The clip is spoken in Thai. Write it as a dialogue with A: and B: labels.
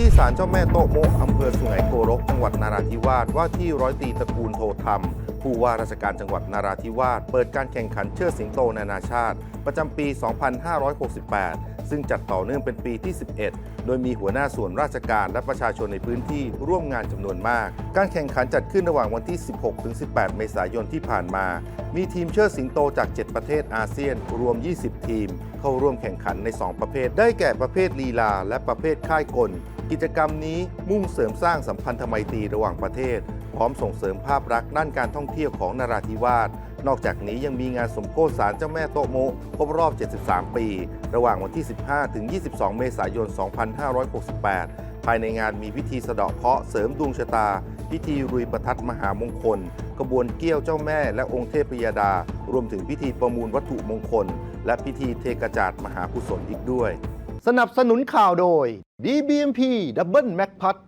A: ที่ศาลเจ้าแม่โตะโมะอำเภอสุไหงโกรกจังหวัดนาราธิวาสว่าที่ร้อยตรีตระกูลโทธรรมผู้ว่าราชการจังหวัดนาราธิวาสเปิดการแข่งขันเชิดสิงโตนานาชาติ ประจำปี 2568 ซึ่งจัดต่อเนื่องเป็นปีที่ 11 โดยมีหัวหน้าส่วนราชการและประชาชนในพื้นที่ร่วมงานจำนวนมาก การแข่งขันจัดขึ้นระหว่างวันที่ 16-18 เมษายนที่ผ่านมา มีทีมเชิดสิงโตจาก 7 ประเทศอาเซียน รวม 20 ทีม เข้าร่วมแข่งขันใน 2 ประเภท ได้แก่ประเภทลีลา และประเภทค่ายกล กิจกรรมนี้มุ่งเสริมสร้างสัมพันธไมตรีระหว่างประเทศ ร้อมส่งเสริมภาพลักษณ์ด้านการท่องเที่ยวของนราธิวาส นอกจากนี้ยังมีงานสมโภชศาลเจ้าแม่โตะโมครบรอบ 73 ปี ระหว่างวันที่ 15 ถึง 22 เมษายน 2568 ภายในงานมีพิธีสะเดาะเคราะห์เสริมดวงชะตา พิธีรุยประทัดมหามงคลกระบวนเกี้ยวเจ้าแม่และองค์เทพยดา รวมถึงพิธีประมูลวัตถุมงคล และพิธีเทกระจาดมหากุศลอีกด้วย
B: สนับสนุนข่าวโดย DBMP Double Mac p a t